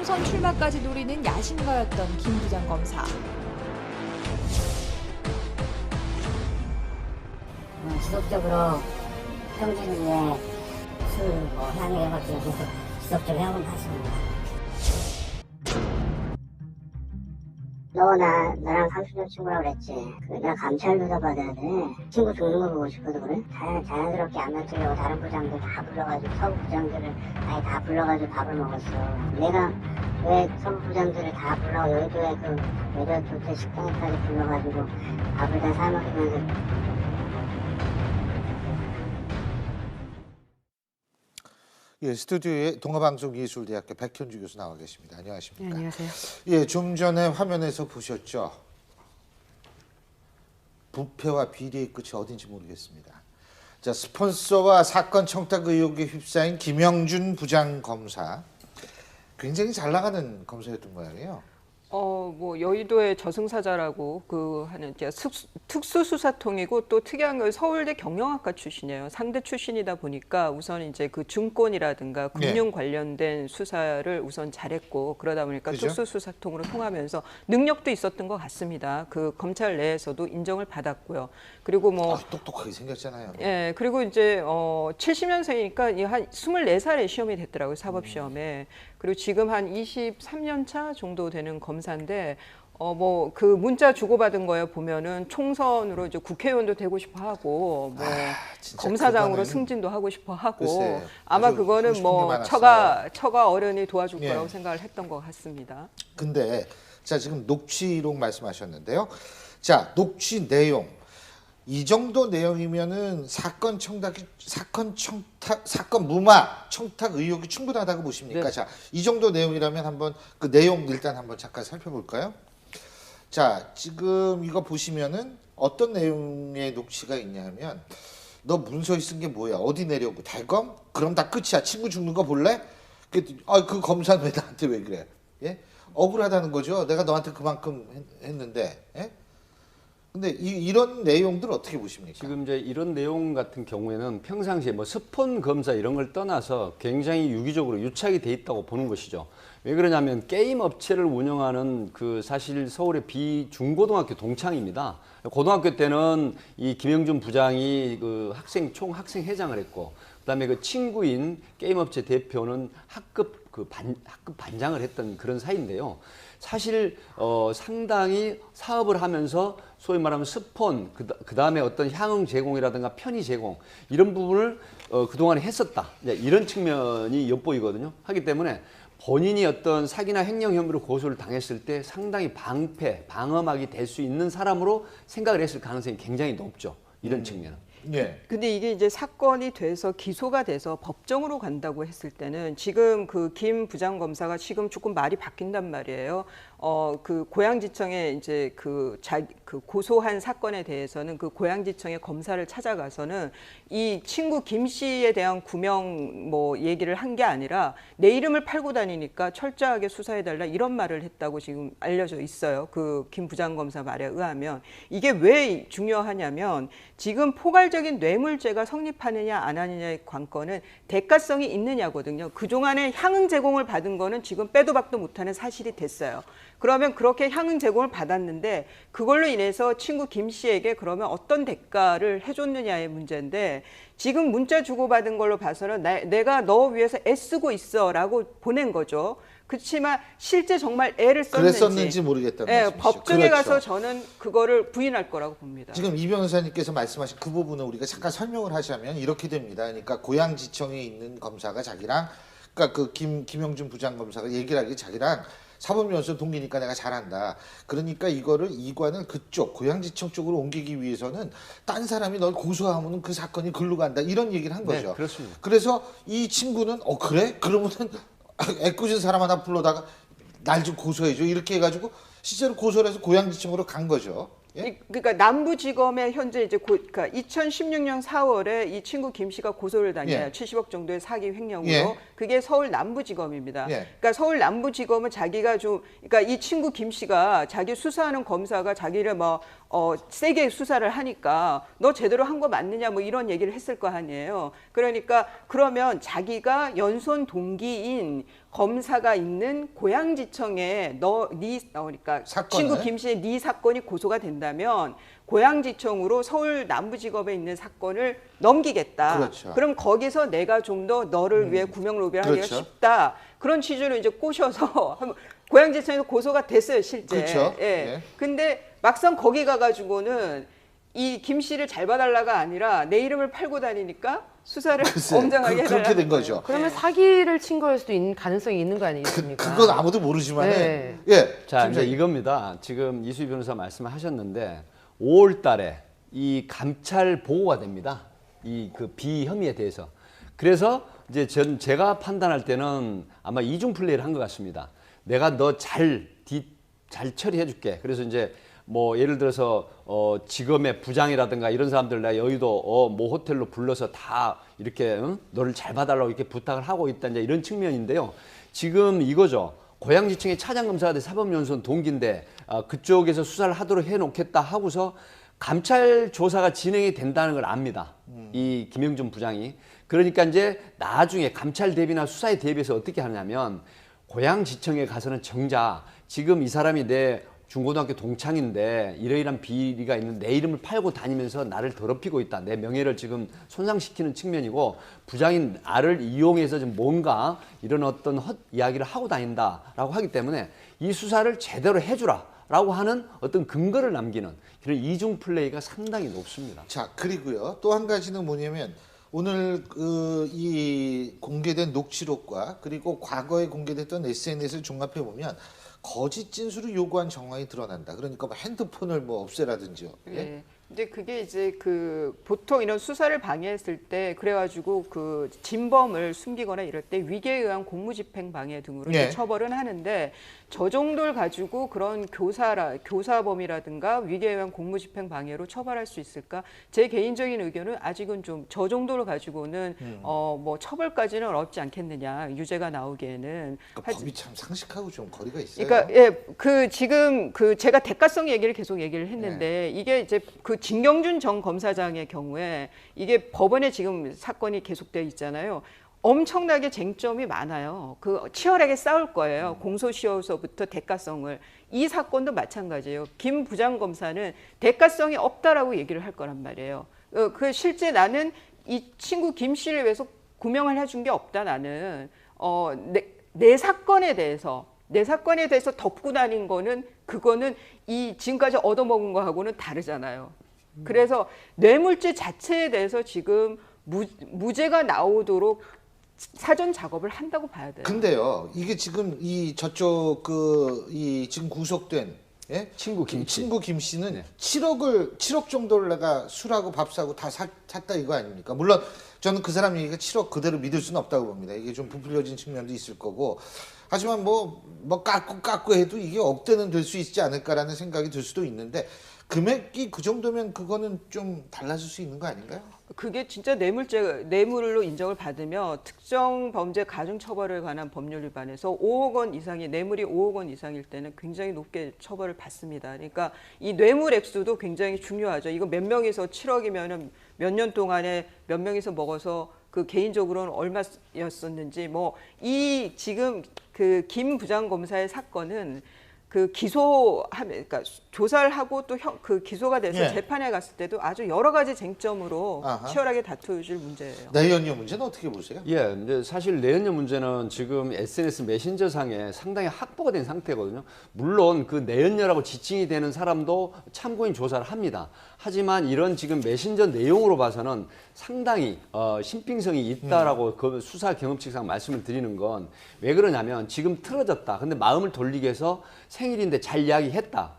총선 출마까지 노리는 야심가였던 김 부장 검사. 어, 지속적으로 평진을 위해 술, 뭐, 향 이런 것들 계속 지속적으로 해온 것 같습니다. 너, 나, 나랑 30년 친구라고 그랬지. 그, 나 감찰 조사 받아야 돼. 친구 죽는 거 보고 싶거든, 그래? 자연, 자연스럽게 안 맞추려고 다른 부장들 다 불러가지고, 서부 부장들을 아예 다 불러가지고 밥을 먹었어. 내가 왜 서부 부장들을 다 불러, 여의도에 그, 여자 조태 식당에까지 불러가지고 밥을 다 사먹이면서 예, 스튜디오에 동아방송예술대학교 백현주 교수 나와 계십니다. 안녕하십니까? 네, 안녕하세요. 예, 좀 전에 화면에서 보셨죠. 부패와 비리의 끝이 어딘지 모르겠습니다. 자, 스폰서와 사건 청탁 의혹에 휩싸인 김영준 부장 검사. 굉장히 잘 나가는 검사였던 모양이에요. 어, 뭐 여의도의 저승사자라고 그 하는 이제 특수- 특수수사통이고 또 특이한 건 서울대 경영학과 출신이에요. 상대 출신이다 보니까 우선 이제 그 증권이라든가 금융 네. 관련된 수사를 우선 잘했고 그러다 보니까 그죠? 특수수사통으로 통하면서 능력도 있었던 것 같습니다. 그 검찰 내에서도 인정을 받았고요. 그리고 뭐 아, 똑똑하게 생겼잖아요. 예, 그리고 이제 어 70년생이니까 한 24살에 시험이 됐더라고요, 사법 시험에. 그리고 지금 한 23년 차 정도 되는 검사인데 어 뭐 그 문자 주고받은 거에 보면은 총선으로 이제 국회의원도 되고 싶어 하고 뭐 진짜 검사장으로 승진도 하고 싶어 하고 글쎄, 아마 그거는 뭐. 처가 처가 어른이 도와줄 예. 거라고 생각을 했던 것 같습니다. 근데 자 지금 녹취록 말씀하셨는데요. 자 녹취 내용 이 정도 내용이면은 사건 청탁 사건 청탁 사건 무마 청탁 의혹이 충분하다고 보십니까? 네. 자 이 정도 내용이라면 한번 그 내용 일단 한번 잠깐 살펴볼까요? 자 지금 이거 보시면은 어떤 내용의 녹취가 있냐면 너 문서에 쓴 게 뭐야? 어디 내려고? 대검? 그럼 다 끝이야. 친구 죽는 거 볼래? 아 그 검사는 왜 나한테 왜 그래? 예? 억울하다는 거죠. 내가 너한테 그만큼 했, 했는데. 예? 근데 이, 이런 내용들 어떻게 보십니까? 지금 이제 이런 내용 같은 경우에는 평상시에 뭐 스폰 검사 이런 걸 떠나서 굉장히 유기적으로 유착이 돼 있다고 보는 것이죠. 왜 그러냐면 게임 업체를 운영하는 그 사실 서울의 비중고등학교 동창입니다. 고등학교 때는 이 김영준 부장이 그 학생 총 학생 회장을 했고 그다음에 그 친구인 게임 업체 대표는 학급 그 반, 학급 반장을 했던 그런 사이인데요. 사실 어, 상당히 사업을 하면서 소위 말하면 스폰 그 다음에 어떤 향응 제공이라든가 편의 제공 이런 부분을 어, 그동안에 했었다 이런 측면이 엿보이거든요 하기 때문에 본인이 어떤 사기나 횡령 혐의로 고소를 당했을 때 상당히 방패 방어막이 될 수 있는 사람으로 생각을 했을 가능성이 굉장히 높죠 이런 측면은 예. 근데 이게 이제 사건이 돼서 기소가 돼서 법정으로 간다고 했을 때는 지금 그 김 부장검사가 지금 조금 말이 바뀐단 말이에요. 어, 그 고양지청에 이제 그 자, 그 고소한 사건에 대해서는 그 고양지청의 검사를 찾아가서는 이 친구 김 씨에 대한 구명 뭐 얘기를 한 게 아니라 내 이름을 팔고 다니니까 철저하게 수사해달라 이런 말을 했다고 지금 알려져 있어요. 그 김 부장검사 말에 의하면 이게 왜 중요하냐면 지금 포괄적인 뇌물죄가 성립하느냐 안 하느냐의 관건은 대가성이 있느냐거든요. 그동안에 향응 제공을 받은 거는 지금 빼도 박도 못하는 사실이 됐어요. 그러면 그렇게 향응 제공을 받았는데 그걸로 인해서 친구 김 씨에게 그러면 어떤 대가를 해줬느냐의 문제인데 지금 문자 주고받은 걸로 봐서는 나- 내가 너 위해서 애쓰고 있어라고 보낸 거죠. 그렇지만 실제 정말 애를 썼는지, 그랬었는지 모르겠다는 예. 법정에 그렇죠. 가서 저는 그거를 부인할 거라고 봅니다. 지금 이 변호사님께서 말씀하신 그 부분을 우리가 잠깐 설명을 하자면 이렇게 됩니다. 그러니까 고양지청에 있는 검사가 자기랑 그러니까 그 김 김영준 부장 검사가 얘기를 하기 자기랑 사법연수 동기니까 내가 잘한다. 그러니까 이거를 이관을 그쪽 고양지청 쪽으로 옮기기 위해서는 딴 사람이 널 고소하면은 그 사건이 글로 간다. 이런 얘기를 한 네, 거죠. 그렇습니다. 그래서 이 친구는 어 그래? 그러면은 애꿎은 사람 하나 불러다가 날 좀 고소해줘 이렇게 해가지고 실제로 고소를 해서 고양지청으로 간 거죠. 예? 이- 그러니까 남부지검에 현재 이제 고, 그러니까 2016년 4월에 이 친구 김 씨가 고소를 당해요. 예. 70억 정도의 사기 횡령으로. 예. 그게 서울 남부지검입니다. 예. 그러니까 서울 남부지검은 자기가 좀 그러니까 이 친구 김 씨가 자기 수사하는 검사가 자기를 뭐 어, 세게 수사를 하니까 너 제대로 한 거 맞느냐 뭐 이런 얘기를 했을 거 아니에요. 그러니까 그러면 자기가 연손 동기인 검사가 있는 고양지청에 너네 어, 그러니까 사건을? 친구 김 씨의 네 사건이 고소가 된다면 고양지청으로 서울 남부지검에 있는 사건을 넘기겠다. 그렇죠. 럼 거기서 내가 좀 더 너를 위해 구명 로비를 하기가 그렇죠. 쉽다. 그런 취지로 이제 꼬셔서 한번 고양지청에서 고소가 됐어요 실제. 그렇죠. 예. 예. 근데 막상 거기 가가지고는 이 김 씨를 잘 봐달라가 아니라 내 이름을 팔고 다니니까 수사를 글쎄, 엄정하게 그- 그렇게 된 거예요. 거죠. 그러면 사기를 친 거일 수도 있는 가능성이 있는 거 아니겠습니까? 그 건 아무도 모르지만 네. 예. 자. 이제 이겁니다. 지금 이수희 변호사 말씀하셨는데 5월 달에 이 감찰 보고가 됩니다. 이 그 비혐의에 대해서. 그래서 이제 전 제가 판단할 때는 아마 이중 플레이를 한 것 같습니다. 내가 너 잘 잘 처리해 줄게. 그래서 이제 뭐 예를 들어서 어 지검의 부장이라든가 이런 사람들 내가 여의도 어 뭐 호텔로 불러서 다 이렇게 응? 너를 잘 봐달라고 이렇게 부탁을 하고 있다 이제 이런 측면인데요. 지금 이거죠. 고양지청의 차장검사가 돼 사법연수원 동기인데 아, 그쪽에서 수사를 하도록 해놓겠다 하고서 감찰 조사가 진행이 된다는 걸 압니다. 이 김영준 부장이 그러니까 이제 나중에 감찰 대비나 수사에 대비해서 어떻게 하냐면 고양지청에 가서는 정작 지금 이 사람이 내 중고등학교 동창인데 이러이러한 비리가 있는 내 이름을 팔고 다니면서 나를 더럽히고 있다. 내 명예를 지금 손상시키는 측면이고 부장인 나를 이용해서 좀 뭔가 이런 어떤 헛 이야기를 하고 다닌다라고 하기 때문에 이 수사를 제대로 해주라 라고 하는 어떤 근거를 남기는 그런 이중 플레이가 상당히 높습니다. 자 그리고요 또 한 가지는 뭐냐면 오늘 그 이 공개된 녹취록과 그리고 과거에 공개됐던 SNS를 종합해 보면 거짓 진술을 요구한 정황이 드러난다. 그러니까 뭐 핸드폰을 뭐 없애라든지요. 예? 예. 이제 그게 이제 그 보통 이런 수사를 방해했을 때 그래가지고 그 진범을 숨기거나 이럴 때 위계에 의한 공무집행 방해 등으로 네. 처벌은 하는데 저 정도를 가지고 그런 교사라 교사범이라든가 위계에 의한 공무집행 방해로 처벌할 수 있을까? 제 개인적인 의견은 아직은 좀 저 정도를 가지고는 음. 어뭐 처벌까지는 어렵지 않겠느냐 유죄가 나오기에는 그러니까 법이 참 상식하고 좀 거리가 있어요. 그러니까 예, 그 지금 그 제가 대가성 얘기를 계속 얘기를 했는데 네. 이게 이제 그 진경준 전 검사장의 경우에 이게 법원에 지금 사건이 계속돼 있잖아요. 엄청나게 쟁점이 많아요. 그 치열하게 싸울 거예요. 음. 공소시효서부터 대가성을 이 사건도 마찬가지예요. 김 부장검사는 대가성이 없다라고 얘기를 할 거란 말이에요. 어, 그 실제 나는 이 친구 김 씨를 위해서 구명을 해준 게 없다 나는 어, 내, 내 사건에 대해서 내 사건에 대해서 덮고 다닌 거는 그거는 이 지금까지 얻어먹은 거하고는 다르잖아요. 그래서 뇌물죄 자체에 대해서 지금 무, 무죄가 나오도록 사전 작업을 한다고 봐야 돼요. 근데요 이게 지금 이 저쪽 그 이 지금 구속된 예? 친구 김 씨. 친구 김 씨는 네. 7억을 7억 정도를 내가 술하고 밥 사고 다 사, 샀다 이거 아닙니까? 물론 저는 그 사람 얘기가 7억 그대로 믿을 수는 없다고 봅니다. 이게 좀 부풀려진 측면도 있을 거고 하지만 뭐뭐 깎고 깎고 해도 이게 억대는 될 수 있지 않을까라는 생각이 들 수도 있는데 금액이 그 정도면 그거는 좀 달라질 수 있는 거 아닌가요? 그게 진짜 뇌물죄 뇌물로 인정을 받으며 특정 범죄 가중 처벌에 관한 법률 위반에서 5억 원 이상의 뇌물이 5억 원 이상일 때는 굉장히 높게 처벌을 받습니다. 그러니까 이 뇌물 액수도 굉장히 중요하죠. 이거 몇 명이서 7억이면은 몇 년 동안에 몇 명이서 먹어서 그 개인적으로는 얼마였었는지 뭐 이 지금 그 김 부장 검사의 사건은 그 기소하면 그러니까 조사를 하고 또 그 기소가 돼서 예. 재판에 갔을 때도 아주 여러 가지 쟁점으로 아하. 치열하게 다투어질 문제예요. 내연녀 문제는 어떻게 보세요? 예, 이제 사실 내연녀 문제는 지금 SNS 메신저상에 상당히 확보가 된 상태거든요. 물론 그 내연녀라고 지칭이 되는 사람도 참고인 조사를 합니다. 하지만 이런 지금 메신저 내용으로 봐서는 상당히 어, 신빙성이 있다라고 그 수사 경험칙상 말씀을 드리는 건 왜 그러냐면 지금 틀어졌다. 근데 마음을 돌리기 위해서 생일인데 잘 이야기했다.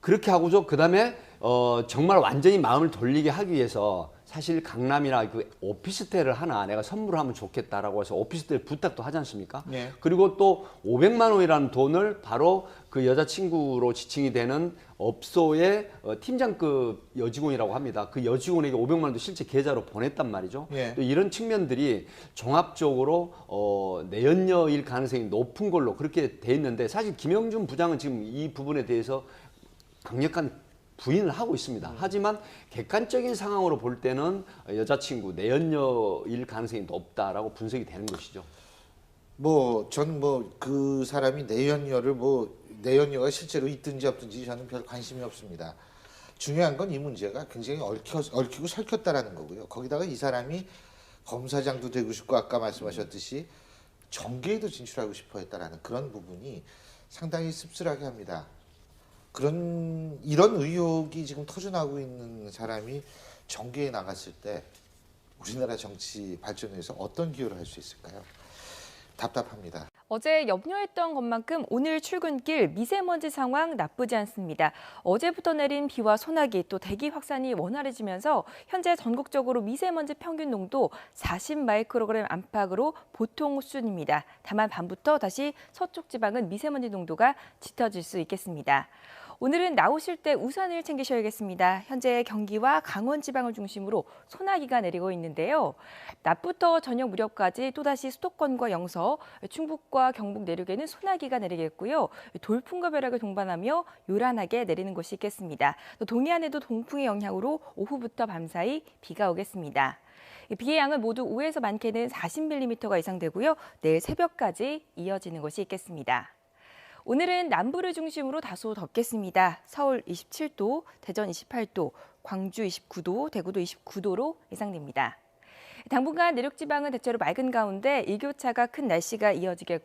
그렇게 하고서 그다음에 어 정말 완전히 마음을 돌리게 하기 위해서 사실 강남이나 그 오피스텔을 하나 내가 선물하면 좋겠다라고 해서 오피스텔 부탁도 하지 않습니까? 네. 그리고 또 500만 원이라는 돈을 바로 그 여자친구로 지칭이 되는 업소의 어, 팀장급 여직원이라고 합니다. 그 여직원에게 500만 원도 실제 계좌로 보냈단 말이죠. 예. 또 이런 측면들이 종합적으로 어, 내연녀일 가능성이 높은 걸로 그렇게 돼 있는데 사실 김영준 부장은 지금 이 부분에 대해서 강력한 부인을 하고 있습니다. 하지만 객관적인 상황으로 볼 때는 여자친구 내연녀일 가능성이 높다라고 분석이 되는 것이죠. 뭐 전 뭐 그 사람이 내연녀를 뭐 내연녀가 실제로 있든지 없든지 저는 별 관심이 없습니다. 중요한 건 이 문제가 굉장히 얽혀, 얽히고 설켰다라는 거고요. 거기다가 이 사람이 검사장도 되고 싶고 아까 말씀하셨듯이 정계에도 진출하고 싶어 했다라는 그런 부분이 상당히 씁쓸하게 합니다. 그런 이런 의혹이 지금 터져나오고 있는 사람이 정계에 나갔을 때 우리나라 정치 발전에서 어떤 기여를 할 수 있을까요? 답답합니다. 어제 염려했던 것만큼 오늘 출근길 미세먼지 상황 나쁘지 않습니다. 어제부터 내린 비와 소나기 또 대기 확산이 원활해지면서 현재 전국적으로 미세먼지 평균 농도 40 마이크로그램 안팎으로 보통 수준입니다. 다만 밤부터 다시 서쪽 지방은 미세먼지 농도가 짙어질 수 있겠습니다. 오늘은 나오실 때 우산을 챙기셔야겠습니다. 현재 경기와 강원 지방을 중심으로 소나기가 내리고 있는데요. 낮부터 저녁 무렵까지 또다시 수도권과 영서, 충북과 경북 내륙에는 소나기가 내리겠고요. 돌풍과 벼락을 동반하며 요란하게 내리는 곳이 있겠습니다. 또 동해안에도 동풍의 영향으로 오후부터 밤사이 비가 오겠습니다. 이 비의 양은 모두 5에서 많게는 40mm가 예상되고요. 내일 새벽까지 이어지는 곳이 있겠습니다. 오늘은 남부를 중심으로 다소 덥겠습니다. 서울 27도, 대전 28도, 광주 29도, 대구도 29도로 예상됩니다. 당분간 내륙 지방은 대체로 맑은 가운데 일교차가 큰 날씨가 이어지겠고요.